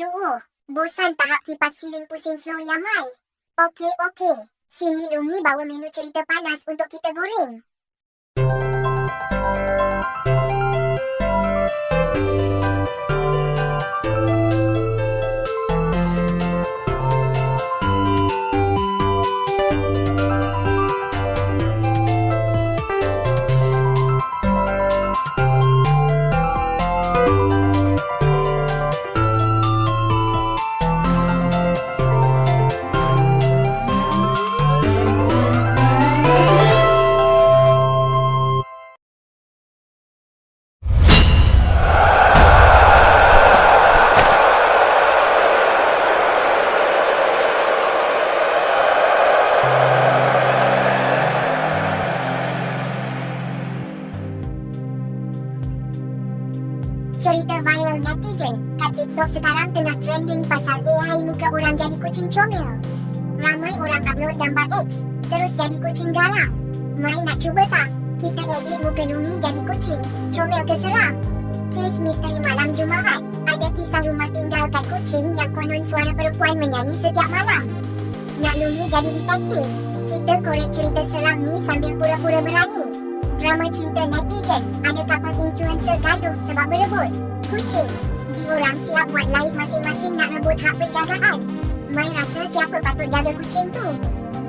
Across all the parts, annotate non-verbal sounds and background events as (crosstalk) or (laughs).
Aduh, bosan tahap kipas siling pusing slow ya Mai. Okey, okey. Sini Lumi bawa menu cerita panas untuk kita goreng. Cerita viral netizen kat TikTok sekarang tengah trending pasal AI muka orang jadi kucing comel. Ramai orang upload gambar X, terus jadi kucing garang. Mai nak cuba tak? Kita edit muka Lumi jadi kucing, comel ke seram? Kes misteri malam Jumaat, ada kisah rumah tinggal kat kucing yang konon suara perempuan menyanyi setiap malam. Nak Lumi jadi detektif? Kita korek cerita seram ni sambil pura-pura berani. Drama cinta netizen, ada couple influencer gaduh sebab berebut. Kucing, diorang siap buat live masing-masing nak rebut hak penjagaan. Mai rasa siapa patut jaga kucing tu?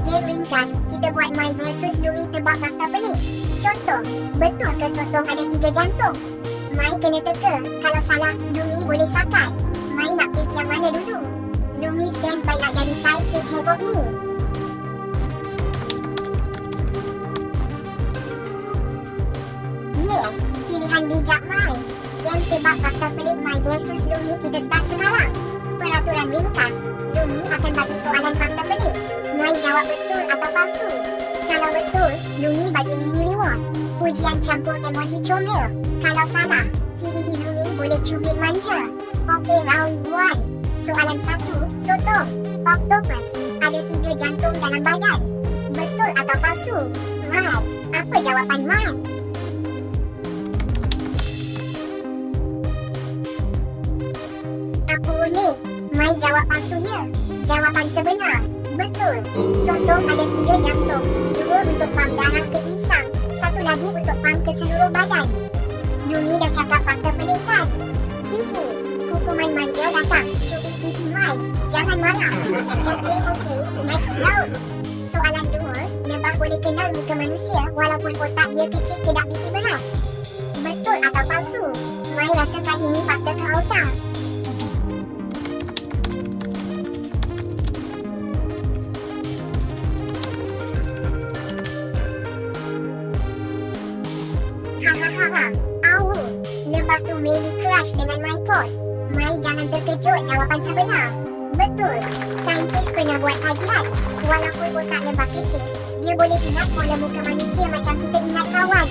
Game ringkas, kita buat Mai versus Lumi tebak fakta pelik. Contoh, betul ke sotong ada tiga jantung? Mai kena teka, kalau salah, Lumi boleh sakat. Mai nak pick yang mana dulu? Lumi standby nak jadi sidekick heboh ni. Pilihan bijak Mai. Game tebak fakta pelik Mai versus Lumi kita start sekarang. Peraturan ringkas, Lumi akan bagi soalan fakta pelik. Mai jawab betul atau palsu. Kalau betul, Lumi bagi mini reward. Pujian campur emoji comel. Kalau salah, hihihi Lumi boleh cubit manja. Okey, round 1. Soalan 1, sotong. Octopus, ada tiga jantung dalam badan. Betul atau palsu? Mai, apa jawapan Mai? Jawab palsu ya. Jawapan sebenar. Betul. Sotong ada tiga jantung. Dua untuk pam darah ke insang. Satu lagi untuk pam ke seluruh badan. Yumi dah cakap fakta pelik kan? Hihi. Hukuman manja datang. Cubit pipi Mai. Jangan marah. Okey, okey. Next round. Soalan dua. Lebah boleh kenal muka manusia walaupun otak dia kecil kedap biji beras. Betul atau palsu? Mai rasa kali ni fakta ke auta. Tu maybe crush dengan kot. Mai jangan terkejut jawapan sebenar. Betul. Saintis pernah buat kajian. Walaupun otak lebah kecil, dia boleh ingat pola muka manusia macam kita ingat kawan.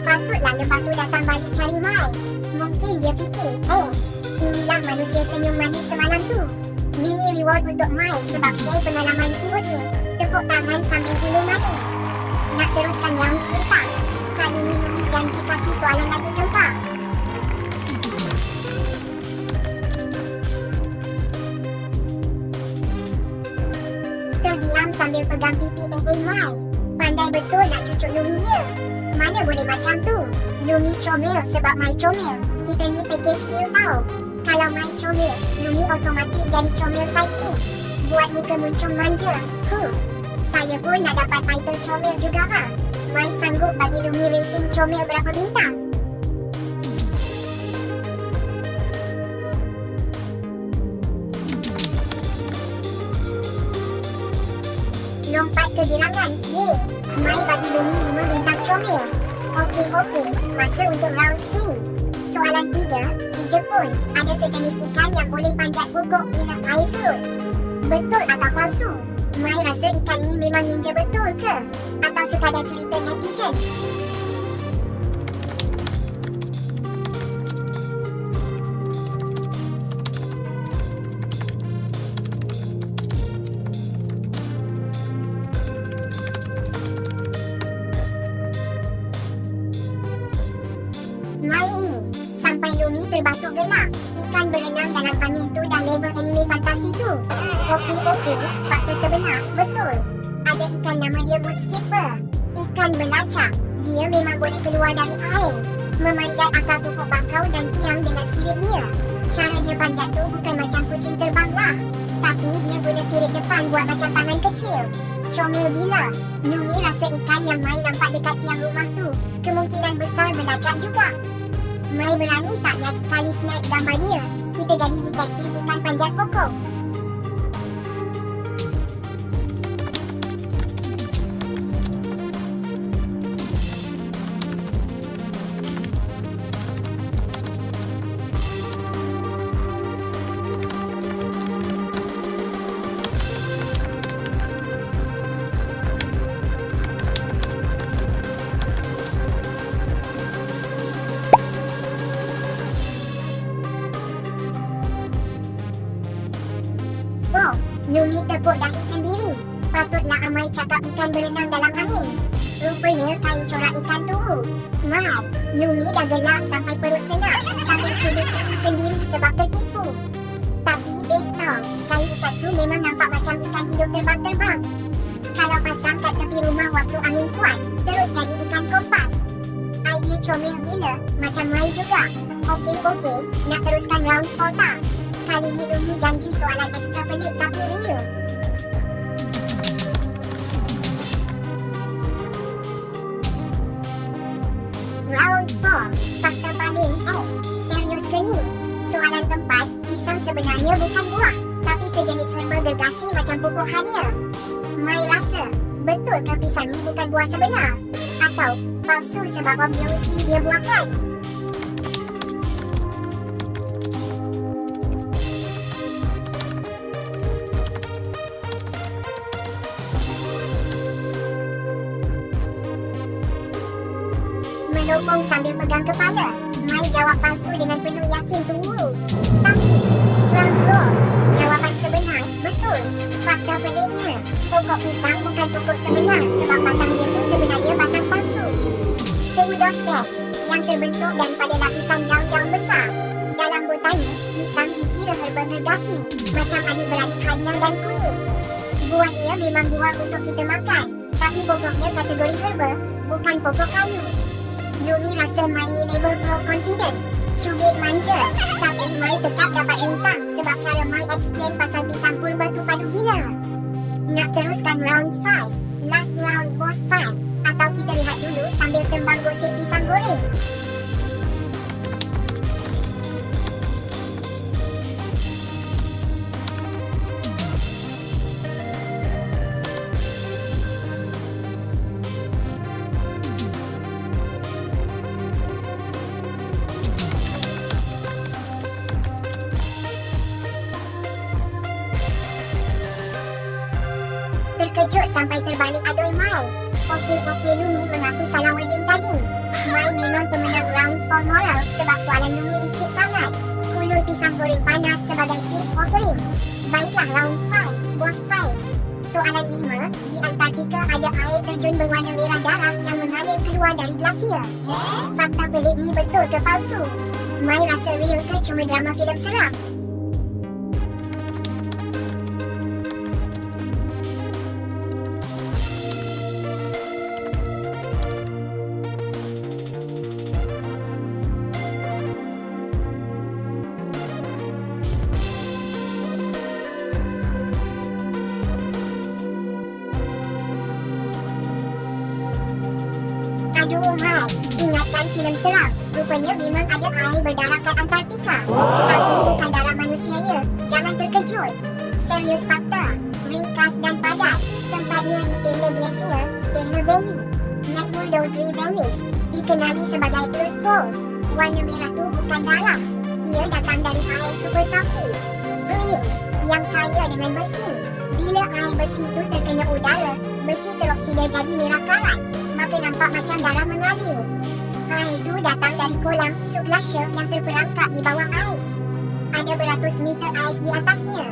Patutlah lebah tu datang balik cari Mai. Mungkin dia fikir, eh, inilah manusia senyum manis semalam tu. Mini reward untuk Mai sebab share pengalaman cute ni. Tepuk tangan sambil bulu mani. Nak teruskan round 3 tak? Kali ni Lumi janji kasih soalan lagi gempak. Sambil pegang pipi AA Mai. Pandai betul nak cucuk Lumi ya. Mana boleh macam tu? Lumi comel sebab Mai comel. Kita ni package deal tau. Kalau Mai comel, Lumi otomatik jadi comel sidekick. Buat muka muncung manja. Huh. Saya pun nak dapat title comel juga ha. Mai sanggup bagi Lumi rating comel berapa bintang? Ke bilangan. Yeay. Mai bagi Lumi 5 bintang comel. Okey, okey. Masa untuk round 3. Soalan 3. Di Jepun, ada sejenis ikan yang boleh panjat pokok bila air surut. Betul atau palsu? Mai rasa ikan ni memang ninja betul ke? Atau sekadar cerita netizen? Mai, sampai Lumi terbatuk gelap. Ikan berenang dalam angin tu dah anime fantasi tu. Okey, okey. Fakta sebenar, betul. Ada ikan nama dia Wood. Ikan belacak. Dia memang boleh keluar dari air. Memanjat akar pokok bakau dan tiang dengan sirip dia. Cara dia panjat tu bukan macam kucing terbang lah. Tapi dia guna sirip depan buat macam tangan kecil. Comel gila. Lumi rasa ikan yang Mai nampak dekat tiang rumah tu. Kemungkinan besar belacak juga. Mai berani tak next kali snap gambar dia? Kita jadi detektif ikan panjat pokok. Lumi tepuk dahi sendiri. Patutlah Amai cakap ikan berenang dalam angin. Rupanya kain corak ikan tu. Mal, Lumi dah gelap sampai perut senang sambil cubit pipi sendiri sebab tertipu. Tapi best tau, kain ikan tu memang nampak macam ikan hidup terbang-terbang. Kalau pasang kat tepi rumah waktu angin kuat, terus jadi ikan kompas. Idea comel gila, macam Mai juga. Okey, okey, nak teruskan round 4 tak? Kali ni Lumi janji soalan ekstra pelik tapi real. Round 4. Fakta paling eh. Serius ke ni? Soalan keempat, pisang sebenarnya bukan buah, tapi sejenis herba gergasi macam pokok halia. Mai rasa, betul ke pisang ni bukan buah sebenar? Atau palsu sebab obviously dia buah kan? Menopong sambil pegang kepala. Mai jawab palsu dengan penuh yakin tunggu. Tapi, Frank Bro, jawapan sebenar, betul. Fakta peliknya, pokok pisang bukan pokok sebenar sebab batang dia tu sebenarnya batang palsu. Pseudostem, yang terbentuk daripada lapisan daun-daun besar. Dalam botani, pisang dikira herba gergasi, macam adik-beradik haliang dan kunyit. Buah dia memang buah untuk kita makan, tapi pokoknya kategori herba, bukan pokok kayu. Lumi rasa Mai ni label pro confident. Cubit manja. Tapi Mai tetap dapat bintang sebab cara Mai explain pasal pisang purba tu padu gila. Nak teruskan round 5. Last round boss fight. Atau kita lihat dulu sambil sembang gosip pisang goreng. Terkejut sampai terbalik adoi Mai. Okey, okey Lumi mengaku salah wording tadi. Mai memang pemenang round for moral sebab soalan Lumi licik sangat. Kulur pisang goreng panas sebagai peace offering. Baiklah round 5, boss fight. Soalan 5, di Antartika ada air terjun berwarna merah darah yang mengalir keluar dari glasier. Fakta pelik ni betul ke palsu? Mai rasa real ke cuma drama filem seram? Ingatkan filem seram. Rupanya memang ada air berdarah kat Antartika. Tapi bukan darah manusia ya. Jangan terkejut. Serius fakta. Ringkas dan padat. Tempatnya di Taylor Glacier, Taylor Valley. McMurdo Dry Valleys. Dikenali sebagai Blood Falls. Warna merah tu bukan darah. Ia datang dari air super salty. Green, yang kaya dengan besi. Bila air besi tu terkena udara, besi teroksida jadi merah karat maka nampak macam darah mengalir. Air itu datang dari kolam subglacier yang terperangkap di bawah ais. Ada beratus meter ais di atasnya.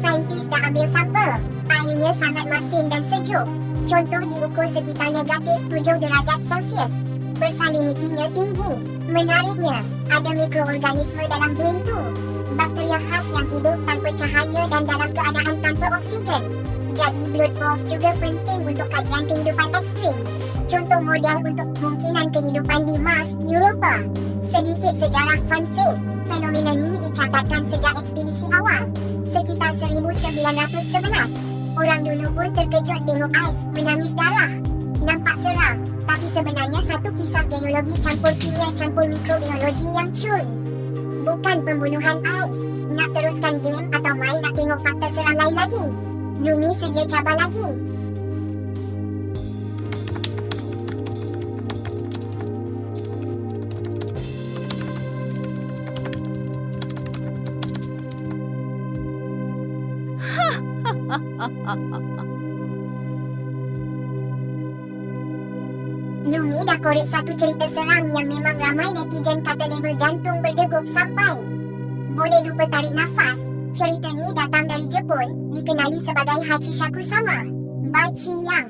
Saintis dah ambil sampel. Airnya sangat masin dan sejuk. Contoh diukur sekitar negatif 7 derajat Celsius. Bersalinitinya tinggi. Menariknya, ada mikroorganisme dalam drink tu. Bakteria khas yang hidup tanpa cahaya dan dalam keadaan tanpa oksigen. Jadi blood falls juga penting untuk kajian kehidupan ekstrim. Contoh model untuk kemungkinan kehidupan di Mars, Europa. Sedikit sejarah fun fact, fenomena ni dicatatkan sejak ekspedisi awal, sekitar 1911. Orang dulu pun terkejut tengok ais menangis darah. Nampak seram, tapi sebenarnya satu kisah geologi campur kimia campur mikrobiologi yang cun. Bukan pembunuhan ais. Nak teruskan game atau main nak tengok fakta seram lain lagi? Lumi sedia cabar lagi. Lumi (laughs) tidak korek satu cerita seram yang memang ramai netizen kata level jantung berdegup sampai boleh lupa tarik nafas. Cerita ni datang dari Jepun, dikenali sebagai Hachishaku-sama. Bachi Yang.